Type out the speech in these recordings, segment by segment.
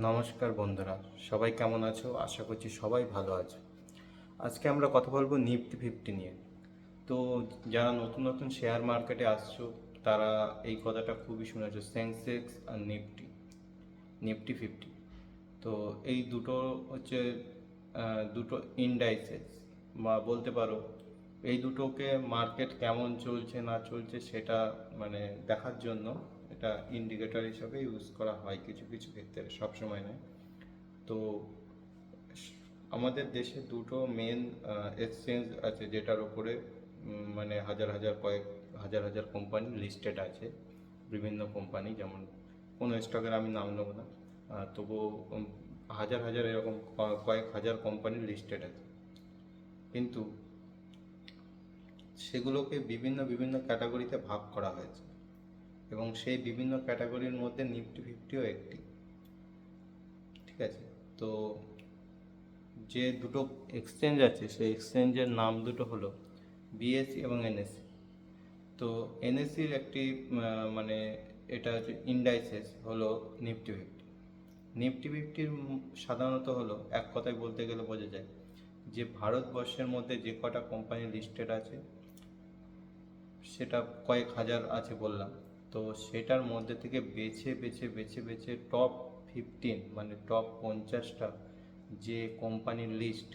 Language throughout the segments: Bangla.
নমস্কার বন্ধুরা, সবাই কেমন আছো? আশা করছি সবাই ভালো আছো। আজকে আমরা কথা বলব নিফটি ফিফটি নিয়ে। তো যারা নতুন নতুন শেয়ার মার্কেটে আসছো, তারা এই কথাটা খুবই শুনেছো, সেন্সেক্স আর নিফটি নিফটি ফিফটি। তো এই দুটো হচ্ছে দুটো ইন্ডাইসেস, বা বলতে পারো এই দুটোকে মার্কেট কেমন চলছে না চলছে সেটা মানে দেখার জন্য এটা ইন্ডিকেটর হিসাবে ইউজ করা হয় কিছু কিছু ক্ষেত্রে সবসময় নয়। তো আমাদের দেশে দুটো মেন এক্সচেঞ্জ আছে যেটার উম, মানে হাজার হাজার কয়েক হাজার হাজার কোম্পানি লিস্টেড আছে। বিভিন্ন কোম্পানি যেমন কোনো স্টকের আমি নাম নেব না। তবুও হাজার হাজার এরকম কয়েক হাজার কোম্পানি লিস্টেড আছে। কিন্তু সেগুলোকে বিভিন্ন বিভিন্ন ক্যাটাগরিতে ভাগ করা হয়েছে এবং সেই বিভিন্ন ক্যাটাগরির মধ্যে নিফটি ফিফটিও একটি। ঠিক আছে? তো যে দুটো এক্সচেঞ্জ আছে, সেই এক্সচেঞ্জের নাম দুটো হলো বিএসসি এবং এনএসসি তো এনএসসির একটি মানে এটা হচ্ছে ইন্ডাইসেস হলো নিফটি ফিফটি। নিফটি ফিফটির সাধারণত হলো, এক কথায় বলতে গেলে বোঝা যায় যে ভারতবর্ষের মধ্যে যে কটা কোম্পানি লিস্টেড আছে সেটা কয়েক হাজার আছে বললাম। তো সেটার মধ্যে থেকে বেছে বেছে বেছে বেছে টপ ফিফটিন মানে টপ পঞ্চাশটা যে কোম্পানির লিস্ট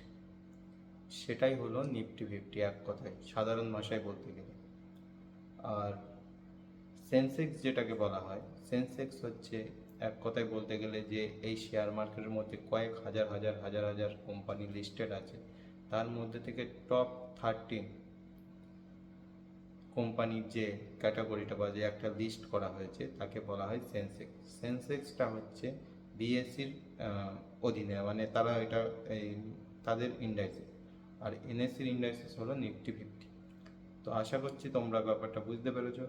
সেটাই হলো নিফটি ফিফটি এক কথায়, সাধারণ ভাষায় বলতে গেলে। আর সেন্সেক্স যেটাকে বলা হয় সেন্সেক্স হচ্ছে এক কথায় বলতে গেলে যে এই শেয়ার মার্কেটের মধ্যে কয়েক হাজার হাজার হাজার হাজার কোম্পানি লিস্টেড আছে। তার মধ্যে থেকে টপ থার্টিন কোম্পানির যে ক্যাটাগরিটা বা যে একটা লিস্ট করা হয়েছে, তাকে বলা হয় সেন্সেক্স সেন্সেক্সটা হচ্ছে বিএসসির অধীনে মানে তারা এটা, এই, তাদের ইন্ডাইসেস আর এনএসসির ইন্ডাইসেস হলো নিফটি ফিফটি তো আশা করছি তোমরা ব্যাপারটা বুঝতে পেরেছ।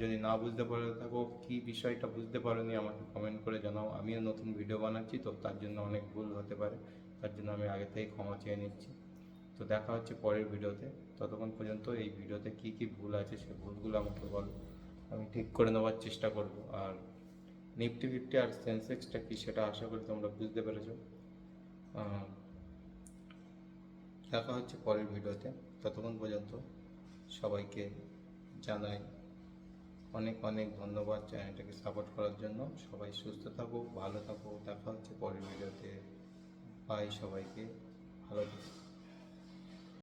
যদি না বুঝতে পারে থাকো কি বিষয়টা বুঝতে পারোনি, আমাকে কমেন্ট করে জানাও। আমিও নতুন ভিডিও বানাচ্ছি, তো তার জন্য অনেক ভুল হতে পারে। তার জন্য আমি আগে থেকেই ক্ষমা চেয়ে নিচ্ছি। তো দেখা হচ্ছে পরের ভিডিওতে। ততক্ষণ পর্যন্ত এই ভিডিওতে কি কি ভুল আছে সে ভুলগুলো আমাকে বল। আমি ঠিক করে নেওয়ার চেষ্টা করব। আর নিফটি ফিফটি আর সেন্সেক্সটা কি সেটা আশা করি তোমরা বুঝতে পেরেছ। দেখা হচ্ছে পরের ভিডিওতে। ততক্ষণ পর্যন্ত সবাইকে জানাই অনেক অনেক ধন্যবাদ চ্যানেলটাকে সাপোর্ট করার জন্য। সবাই সুস্থ থাকো, ভালো থাকো। দেখা হচ্ছে পরের ভিডিওতে। বাই সবাইকে। ভালো থাকো।